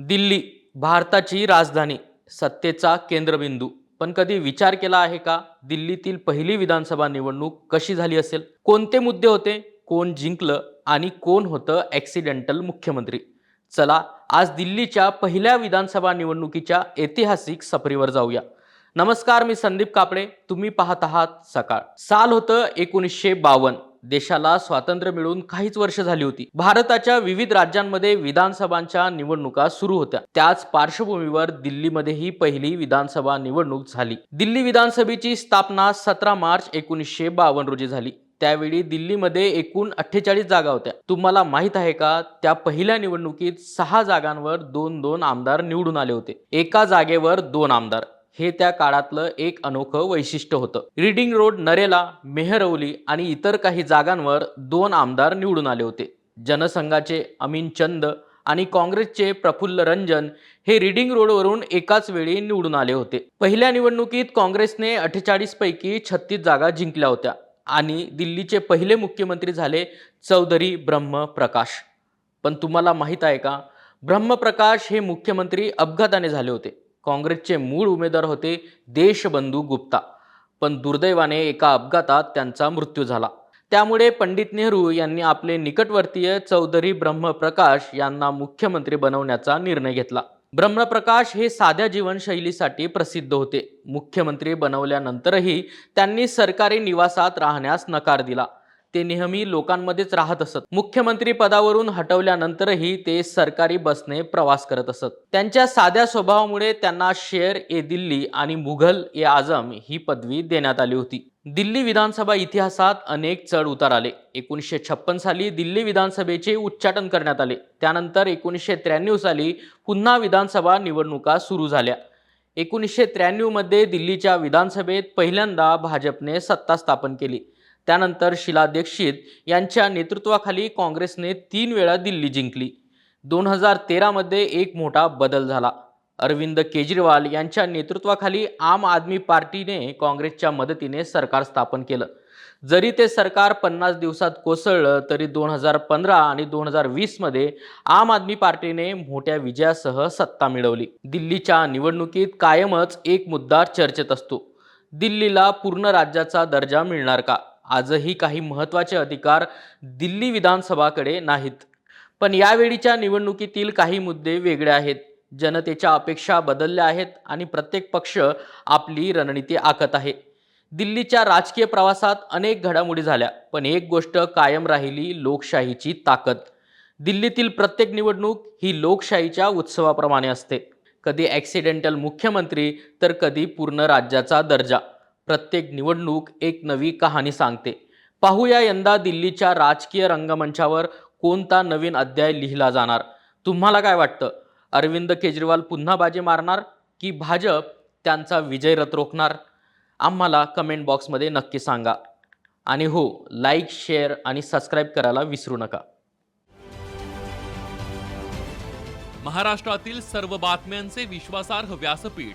दिल्ली भारताची राजधानी सत्तेचा केंद्रबिंदू. पण कधी विचार केला आहे का? दिल्लीतील पहिली विधानसभा निवडणूक कशी झाली असेल? कोणते मुद्दे होते? कोण जिंकलं? आणि कोण होतं ॲक्सिडेंटल मुख्यमंत्री? चला आज दिल्लीच्या पहिल्या विधानसभा निवडणुकीच्या ऐतिहासिक सफरीवर जाऊया. नमस्कार मी संदीप कापडे. तुम्ही पाहत आहात सकाळ. साल होतं एकोणीसशे बावन्न. देशाला स्वातंत्र्य मिळून काहीच वर्ष झाली होती. भारताच्या विविध राज्यांमध्ये विधानसभांच्या निवडणुका सुरू होत्या. त्याच पार्श्वभूमीवर दिल्लीमध्येही पहिली विधानसभा निवडणूक झाली. दिल्ली विधानसभेची स्थापना सतरा मार्च एकोणीसशे बावन्न रोजी झाली. त्यावेळी दिल्लीमध्ये एकूण अठ्ठेचाळीस जागा होत्या. तुम्हाला माहीत आहे का? त्या पहिल्या निवडणुकीत सहा जागांवर दोन दोन आमदार निवडून आले होते. एका जागेवर दोन आमदार. हे त्या काळातलं एक अनोखं वैशिष्ट्य होतं. रीडिंग रोड नरेला मेहरवली आणि इतर काही जागांवर दोन आमदार निवडून आले होते. जनसंघाचे अमीन चंद आणि काँग्रेसचे प्रफुल्ल रंजन हे रीडिंग रोडवरून एकाच वेळी निवडून आले होते. पहिल्या निवडणुकीत काँग्रेसने अठ्ठेचाळीस पैकी छत्तीस जागा जिंकल्या होत्या आणि दिल्लीचे पहिले मुख्यमंत्री झाले चौधरी ब्रह्म प्रकाश पण तुम्हाला माहीत आहे का? ब्रह्मप्रकाश हे मुख्यमंत्री अपघाताने झाले होते. काँग्रेसचे मूळ उमेदवार होते देशबंधू गुप्ता. पण दुर्दैवाने एका अपघातात त्यांचा मृत्यू झाला. त्यामुळे पंडित नेहरू यांनी आपले निकटवर्तीय चौधरी ब्रह्मप्रकाश यांना मुख्यमंत्री बनवण्याचा निर्णय घेतला. ब्रह्मप्रकाश हे साध्या जीवनशैलीसाठी प्रसिद्ध होते. मुख्यमंत्री बनवल्यानंतरही त्यांनी सरकारी निवासात राहण्यास नकार दिला. ते नेहमी लोकांमध्येच राहत असत. मुख्यमंत्री पदावरून हटवल्यानंतरही ते सरकारी बसने प्रवास करत असत. त्यांच्या साध्या स्वभावामुळे त्यांना शेर ए दिल्ली आणि मुघल ए आझम ही पदवी देण्यात आली होती. दिल्ली विधानसभा इतिहासात अनेक चढ उतार आले. एकोणीसशे छप्पन साली दिल्ली विधानसभेचे उच्चाटन करण्यात आले. त्यानंतर एकोणीसशे त्र्याण्णव साली पुन्हा विधानसभा निवडणुका सुरू झाल्या. एकोणीसशे त्र्याण्णवमध्ये दिल्लीच्या विधानसभेत पहिल्यांदा भाजपने सत्ता स्थापन केली. त्यानंतर शिला दीक्षित यांच्या नेतृत्वाखाली काँग्रेसने तीन वेळा दिल्ली जिंकली. दोन हजार तेरामध्ये एक मोठा बदल झाला. अरविंद केजरीवाल यांच्या नेतृत्वाखाली आम आदमी पार्टीने काँग्रेसच्या मदतीने सरकार स्थापन केलं. जरी ते सरकार पन्नास दिवसात कोसळलं तरी दोन हजार पंधरा आणि दोन हजार वीसमध्ये आम आदमी पार्टीने मोठ्या विजयासह सत्ता मिळवली. दिल्लीच्या निवडणुकीत कायमच एक मुद्दा चर्चेत असतो. दिल्लीला पूर्ण राज्याचा दर्जा मिळणार का? आजही काही महत्त्वाचे अधिकार दिल्ली विधानसभाकडे नाहीत. पण यावेळीच्या निवडणुकीतील काही मुद्दे वेगळे आहेत. जनतेच्या अपेक्षा बदलल्या आहेत आणि प्रत्येक पक्ष आपली रणनीती आखत आहे. दिल्लीच्या राजकीय प्रवासात अनेक घडामोडी झाल्या पण एक गोष्ट कायम राहिली लोकशाहीची ताकद. दिल्लीतील प्रत्येक निवडणूक ही लोकशाहीच्या उत्सवाप्रमाणे असते. कधी ॲक्सिडेंटल मुख्यमंत्री तर कधी पूर्ण राज्याचा दर्जा. प्रत्येक निवडणूक एक नवी कहाणी सांगते. पाहूया यंदा दिल्लीच्या राजकीय रंगमंचावर कोणता नवीन अध्याय लिहिला जाणार? तुम्हाला काय वाटतं? अरविंद केजरीवाल पुन्हा बाजी मारणार की भाजप त्यांचा विजय रथ रोखणार? आम्हाला कमेंट बॉक्समध्ये नक्की सांगा. आणि हो लाईक शेअर आणि सबस्क्राईब करायला विसरू नका. महाराष्ट्रातील सर्व बातम्यांचे विश्वासार्ह व्यासपीठ